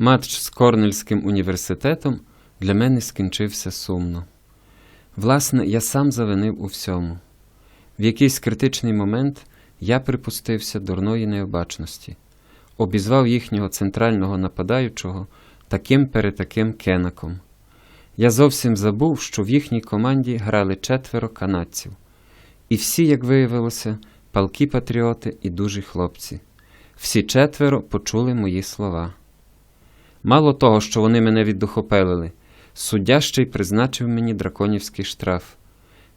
Матч з Корнельським університетом для мене скінчився сумно. Власне, я сам завинив у всьому. В якийсь критичний момент я припустився дурної необачності, обізвав їхнього центрального нападаючого таким перетаким кенаком. Я зовсім забув, що в їхній команді грали четверо канадців. І всі, як виявилося, палкі патріоти і дужі хлопці. Всі четверо почули мої слова. Мало того, що вони мене віддухопелили, суддя ще й призначив мені драконівський штраф,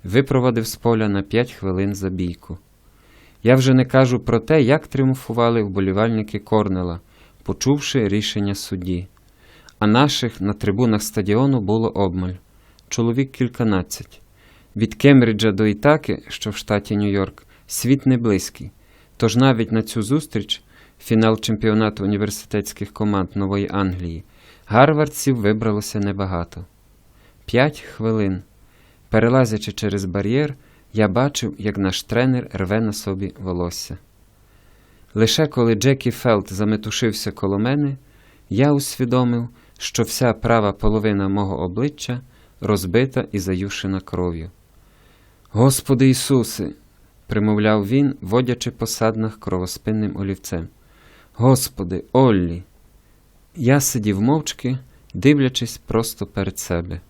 випровадив з поля на п'ять хвилин за бійку. Я вже не кажу про те, як тріумфували вболівальники Корнела, почувши рішення судді. А наших на трибунах стадіону було обмаль чоловік кільканадцять. Від Кембриджа до Ітаки, що в штаті Нью-Йорк, світ не близький. Тож навіть на цю зустріч, фінал чемпіонату університетських команд Нової Англії, гарвардців вибралося небагато. П'ять хвилин. Перелазячи через бар'єр, я бачив, як наш тренер рве на собі волосся. Лише коли Джекі Фелд заметушився коло мене, я усвідомив, що вся права половина мого обличчя розбита і заюшена кров'ю. Господи Ісусе, примовляв він, водячи по саднах кровоспинним олівцем. Господи, Оллі. Я сидів мовчки, дивлячись просто перед себе.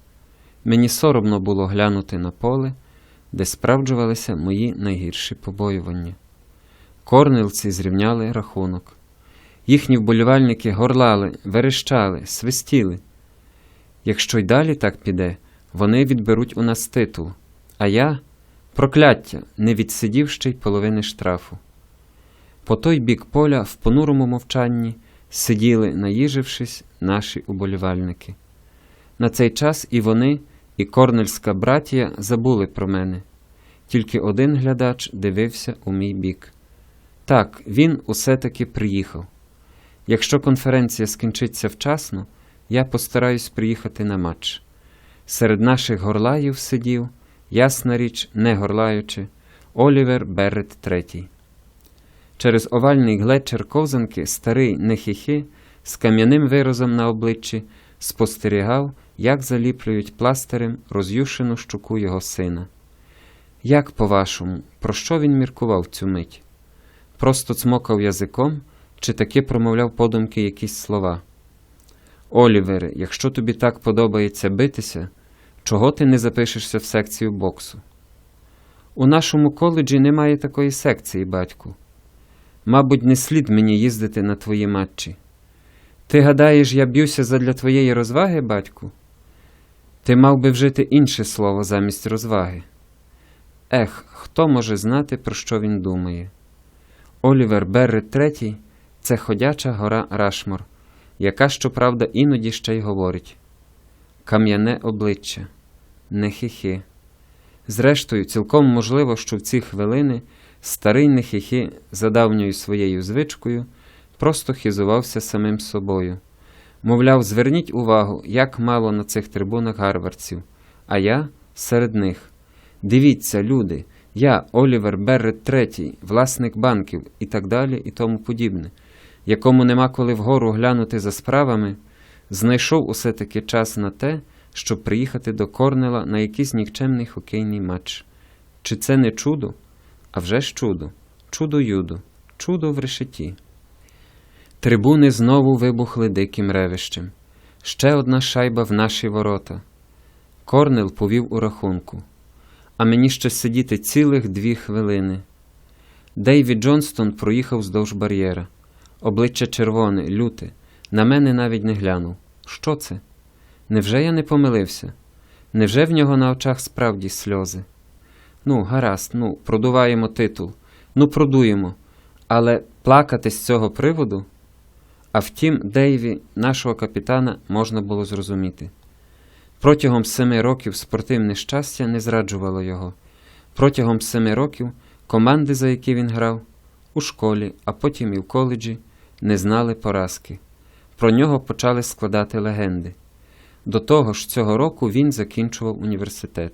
Мені соромно було глянути на поле, де справджувалися мої найгірші побоювання. Корнелці зрівняли рахунок. Їхні вболівальники горлали, верещали, свистіли. Якщо й далі так піде, вони відберуть у нас титул, а я прокляття, не відсидів ще й половини штрафу. По той бік поля в понурому мовчанні сиділи, наїжившись, наші уболівальники. На цей час і вони, і корнельська братія забули про мене. Тільки один глядач дивився у мій бік. Так, він усе таки приїхав. Якщо конференція скінчиться вчасно, я постараюсь приїхати на матч. Серед наших горлаїв сидів, ясна річ, не горлаючи, Олівер Беррет III. Через овальний глечер ковзанки старий нехихи з кам'яним виразом на обличчі спостерігав, як заліплюють пластирем роз'юшену щуку його сина. Як, по-вашому, про що він міркував цю мить? Просто цмокав язиком чи таки промовляв подумки якісь слова? Олівере, якщо тобі так подобається битися, чого ти не запишешся в секцію боксу? У нашому коледжі немає такої секції, батьку. Мабуть, не слід мені їздити на твої матчі. Ти гадаєш, я б'юся задля твоєї розваги, батьку? Ти мав би вжити інше слово замість розваги. Ех, хто може знати, про що він думає? Олівер Беррет III – це ходяча гора Рашмор, яка, щоправда, іноді ще й говорить кам'яне обличчя, нехихи. Зрештою, цілком можливо, що в ці хвилини старий нехихи за давньою своєю звичкою просто хизувався самим собою. Мовляв, зверніть увагу, як мало на цих трибунах гарвардців, а я серед них. Дивіться, люди, я, Олівер Беррет III, власник банків і так далі, і тому подібне, якому нема коли вгору глянути за справами, знайшов усе таки час на те, щоб приїхати до Корнела на якийсь нікчемний хокейний матч. Чи це не чудо? А вже ж чудо, чудо юдо, чудо в решеті. Трибуни знову вибухли диким ревищем. Ще одна шайба в наші ворота. Корнел повів у рахунку. А мені ще сидіти цілих дві хвилини. Дейві Джонстон проїхав вздовж бар'єра. Обличчя червоне, люте. На мене навіть не глянув. Що це? Невже я не помилився? Невже в нього на очах справді сльози? Ну, гаразд, ну, продуваємо титул, ну, продуємо. Але плакати з цього приводу? А втім, Дейві, нашого капітана, можна було зрозуміти. Протягом семи років спортивне щастя не зраджувало його. Протягом семи років команди, за які він грав, у школі, а потім і в коледжі, не знали поразки. Про нього почали складати легенди. До того ж, цього року він закінчував університет.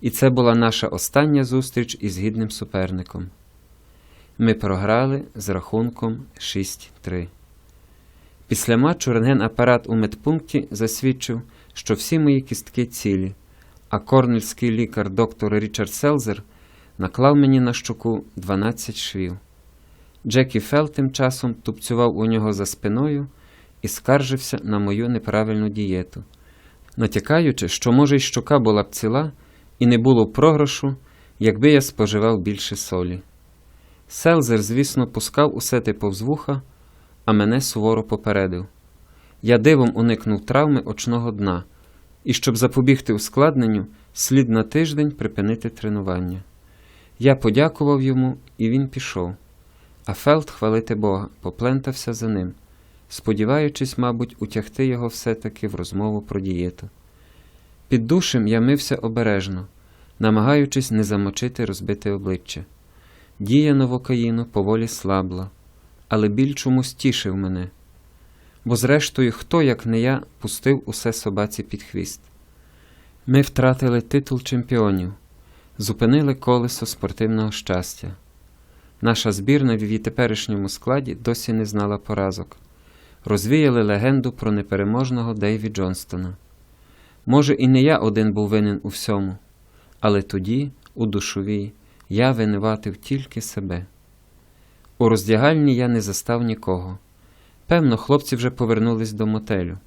І це була наша остання зустріч із гідним суперником. Ми програли з рахунком 6-3. Після матчу рентген-апарат у медпункті засвідчив, що всі мої кістки цілі, а корнельський лікар доктор Річард Селзер наклав мені на щоку 12 швів. Джекі Фелл тим часом тупцював у нього за спиною і скаржився на мою неправильну дієту, натякаючи, що, може, й щока була б ціла, і не було програшу, якби я споживав більше солі. Селзер, звісно, пускав усе те повз вуха, а мене суворо попередив. Я дивом уникнув травми очного дна, і щоб запобігти ускладненню, слід на тиждень припинити тренування. Я подякував йому, і він пішов. А Фелд, хвалити Бога, поплентався за ним, сподіваючись, мабуть, утягти його все-таки в розмову про дієту. Під душем я мився обережно, намагаючись не замочити розбите обличчя. Дія новокаїну поволі слабла, але біль чомусь тішив мене. Бо, зрештою, хто, як не я, пустив усе собаці під хвіст. Ми втратили титул чемпіонів, зупинили колесо спортивного щастя. Наша збірна в її теперішньому складі досі не знала поразок. Розвіяли легенду про непереможного Дейві Джонстона. Може, і не я один був винен у всьому, але тоді, у душовій, я винуватив тільки себе. У роздягальні я не застав нікого. Певно, хлопці вже повернулись до мотелю.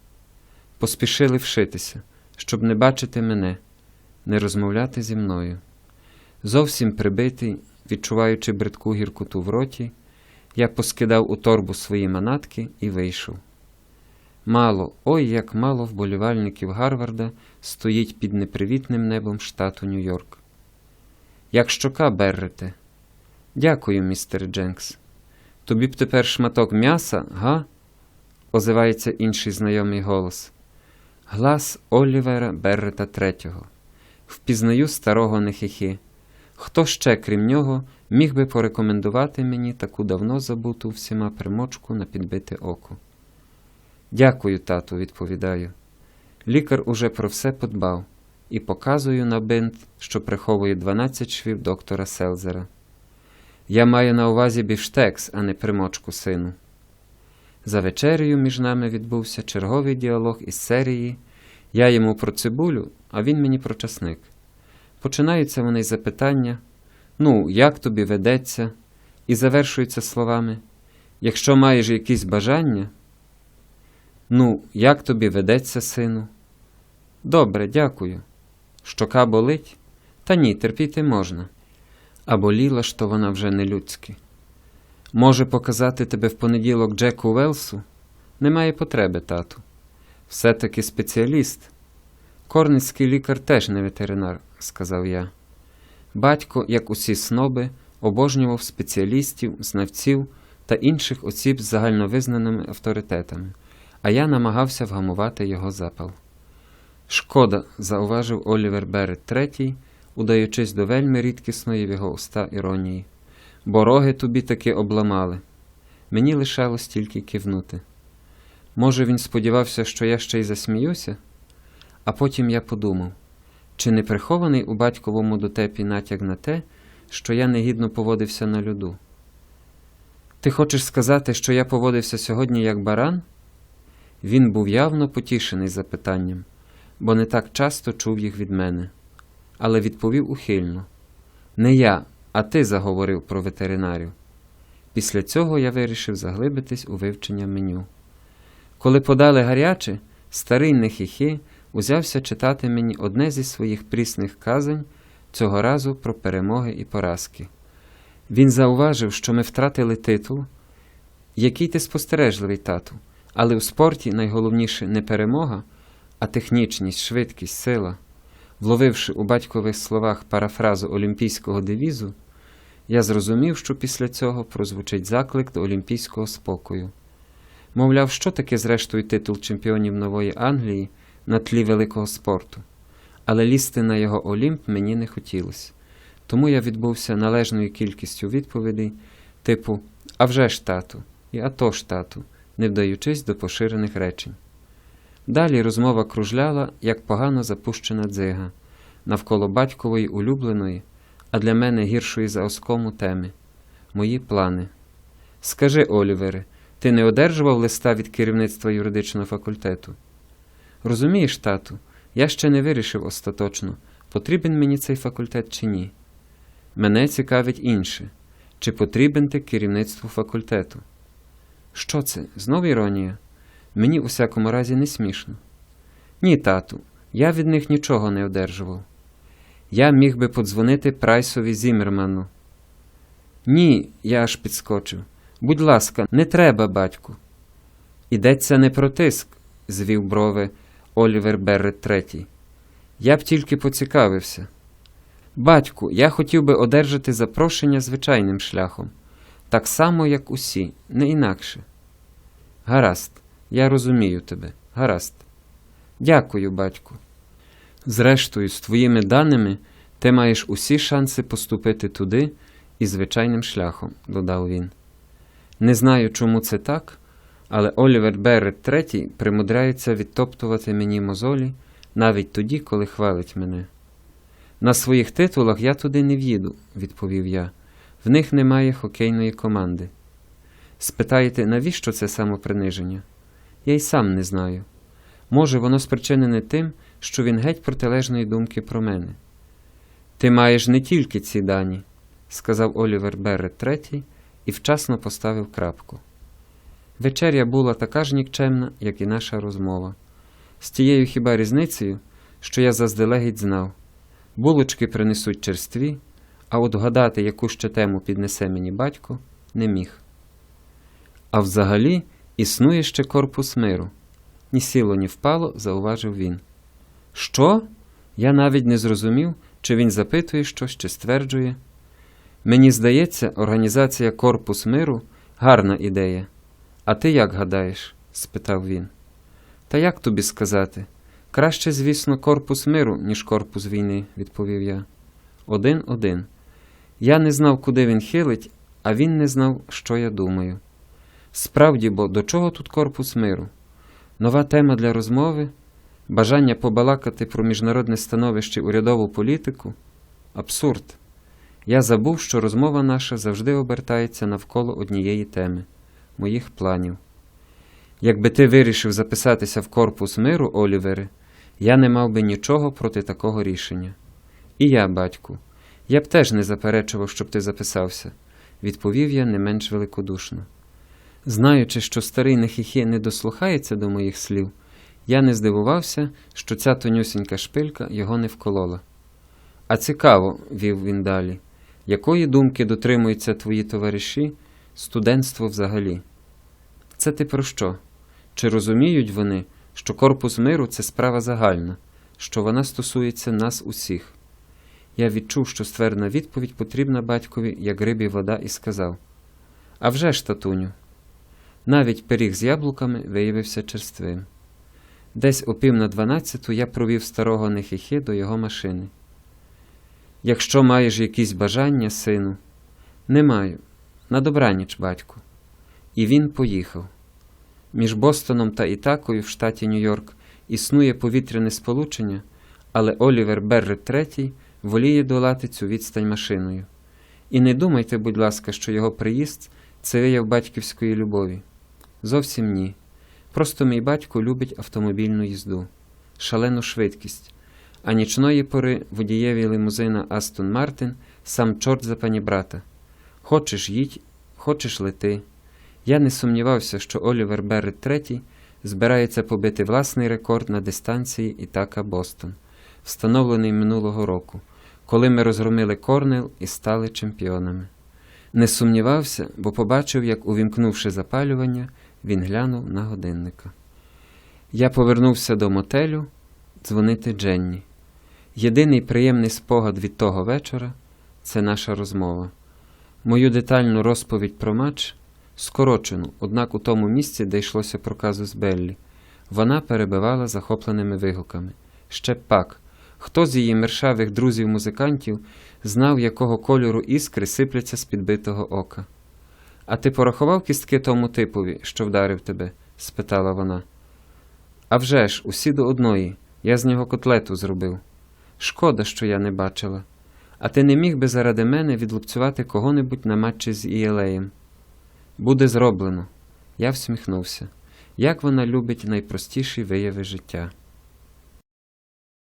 Поспішили вшитися, щоб не бачити мене, не розмовляти зі мною. Зовсім прибитий, відчуваючи бридку гіркоту в роті, я поскидав у торбу свої манатки і вийшов. Мало, ой, як мало вболівальників Гарварда стоїть під непривітним небом штату Нью-Йорк. Як щока берете. Дякую, містер Дженкс. Тобі б тепер шматок м'яса, га? озивається інший знайомий голос. Глас Олівера Беррета Третього. Впізнаю старого нехихи. Хто ще, крім нього, міг би порекомендувати мені таку давно забуту всіма примочку на підбите око? Дякую, тату, відповідаю. Лікар уже про все подбав і показую на бинт, що приховує 12 швів доктора Селзера. Я маю на увазі біфштекс, а не примочку сину. За вечерею між нами відбувся черговий діалог із серії Я йому про цибулю, а він мені про часник. Починаються вони із запитання Ну, як тобі ведеться? і завершуються словами Якщо маєш якісь бажання. Ну, як тобі ведеться, сину? Добре, дякую. Щока болить? Та ні, терпіти можна. А боліла ж то вона вже не людськи. Може показати тебе в понеділок Джеку Велсу? Немає потреби, тату. Все-таки спеціаліст. Корницький лікар теж не ветеринар, сказав я. Батько, як усі сноби, обожнював спеціалістів, знавців та інших осіб з загальновизнаними авторитетами, а я намагався вгамувати його запал. Шкода, зауважив Олівер Берет третій, удаючись до вельми рідкісної в його уста іронії. Бо роги тобі таки обламали. Мені лишалось тільки кивнути. Може, він сподівався, що я ще й засміюся? А потім я подумав, чи не прихований у батьковому дотепі натяк на те, що я негідно поводився на льоду? Ти хочеш сказати, що я поводився сьогодні як баран? Він був явно потішений запитанням, бо не так часто чув їх від мене, але відповів ухильно: Не я, а ти заговорив про ветеринарів. Після цього я вирішив заглибитись у вивчення меню. Коли подали гаряче, старий нехихи узявся читати мені одне зі своїх прісних казань, цього разу про перемоги і поразки. Він зауважив, що ми втратили титул. Який ти спостережливий, тату, але в спорті найголовніше не перемога, а технічність, швидкість, сила. Вловивши у батькових словах парафразу олімпійського девізу, я зрозумів, що після цього прозвучить заклик до олімпійського спокою. Мовляв, що таке, зрештою, титул чемпіонів Нової Англії на тлі великого спорту, але лізти на його Олімп мені не хотілося. Тому я відбувся належною кількістю відповідей, типу «А вже ж тату» і «А то ж тату», не вдаючись до поширених речень. Далі розмова кружляла, як погано запущена дзига, навколо батькової улюбленої, а для мене гіршої за оскому теми мої плани. Скажи, Олівере, Ти не одержував листа від керівництва юридичного факультету? Розумієш, тату, я ще не вирішив остаточно, потрібен мені цей факультет чи ні. Мене цікавить інше. Чи потрібен ти керівництву факультету? Що це? Знов іронія? Мені у всякому разі не смішно. Ні, тату, я від них нічого не одержував. Я міг би подзвонити Прайсові Зімерману. Ні, я аж підскочив. Будь ласка, не треба, батьку. Ідеться не про тиск, звів брови Олівер Беррет третій. Я б тільки поцікавився. Батьку, я хотів би одержати запрошення звичайним шляхом, так само, як усі, не інакше. Гаразд, я розумію тебе. Гаразд. Дякую, батьку. Зрештою, з твоїми даними ти маєш усі шанси поступити туди і звичайним шляхом, додав він. Не знаю, чому це так, але Олівер Беррет III примудряється відтоптувати мені мозолі навіть тоді, коли хвалить мене. На своїх титулах я туди не в'їду, відповів я. В них немає хокейної команди. Спитаєте, навіщо це самоприниження? Я й сам не знаю. Може, воно спричинене тим, що він геть протилежної думки про мене. Ти маєш не тільки ці дані, сказав Олівер Беррет третій і вчасно поставив крапку. Вечеря була така ж нікчемна, як і наша розмова. З тією хіба різницею, що я заздалегідь знав. Булочки принесуть черстві, а от вгадати, яку ще тему піднесе мені батько, не міг. А взагалі існує ще корпус миру. Ні сіло, ні впало, зауважив він. Що? Я навіть не зрозумів, чи він запитує щось, чи стверджує. Мені здається, організація Корпус миру гарна ідея. А ти як гадаєш? спитав він. Та як тобі сказати? Краще, звісно, корпус миру, ніж корпус війни, відповів я. Один один. Я не знав, куди він хилить, а він не знав, що я думаю. Справді, бо до чого тут корпус миру? Нова тема для розмови, бажання побалакати про міжнародне становище урядову політику абсурд. Я забув, що розмова наша завжди обертається навколо однієї теми моїх планів. Якби ти вирішив записатися в корпус миру, Олівере, я не мав би нічого проти такого рішення. І я, батьку, я б теж не заперечував, щоб ти записався, відповів я не менш великодушно. Знаючи, що старий Нехіхє не дослухається до моїх слів, я не здивувався, що ця тонюсінька шпилька його не вколола. А цікаво, вів він далі, якої думки дотримуються твої товариші, студентство взагалі? Це ти про що? Чи розуміють вони, що корпус миру це справа загальна, що вона стосується нас усіх? Я відчув, що ствердна відповідь потрібна батькові, як рибі вода, і сказав: «А вже ж, татуню. Навіть пиріг з яблуками виявився черствим. Десь о пів на дванадцяту я провів старого Нехихи до його машини. Якщо маєш якісь бажання, сину, не маю. На добраніч, батьку. І він поїхав. Між Бостоном та Ітакою в штаті Нью-Йорк існує повітряне сполучення, але Олівер Беррет III воліє долати цю відстань машиною. І не думайте, будь ласка, що його приїзд це вияв батьківської любові. Зовсім ні. Просто мій батько любить автомобільну їзду, шалену швидкість, а нічної пори водієві лимузина Астон Мартин сам чорт за панібрата. Хочеш їдь, хочеш лети. Я не сумнівався, що Олівер Беррет III збирається побити власний рекорд на дистанції Ітака Бостон, встановлений минулого року, коли ми розгромили Корнел і стали чемпіонами. Не сумнівався, бо побачив, як, увімкнувши запалювання, він глянув на годинника. Я повернувся до мотелю дзвонити Дженні. Єдиний приємний спогад від того вечора це наша розмова. Мою детальну розповідь про матч скорочену, однак у тому місці, де йшлося про казус Беллі, вона перебивала захопленими вигуками. Ще пак. Хто з її мершавих друзів-музикантів знав, якого кольору іскри сипляться з підбитого ока? А ти порахував кістки тому типові, що вдарив тебе? спитала вона. «А вже ж, усі до одної. Я з нього котлету зробив. Шкода, що я не бачила. А ти не міг би заради мене відлупцювати кого-небудь на матчі з Ієлеєм? Буде зроблено. Я всміхнувся. Як вона любить найпростіші вияви життя.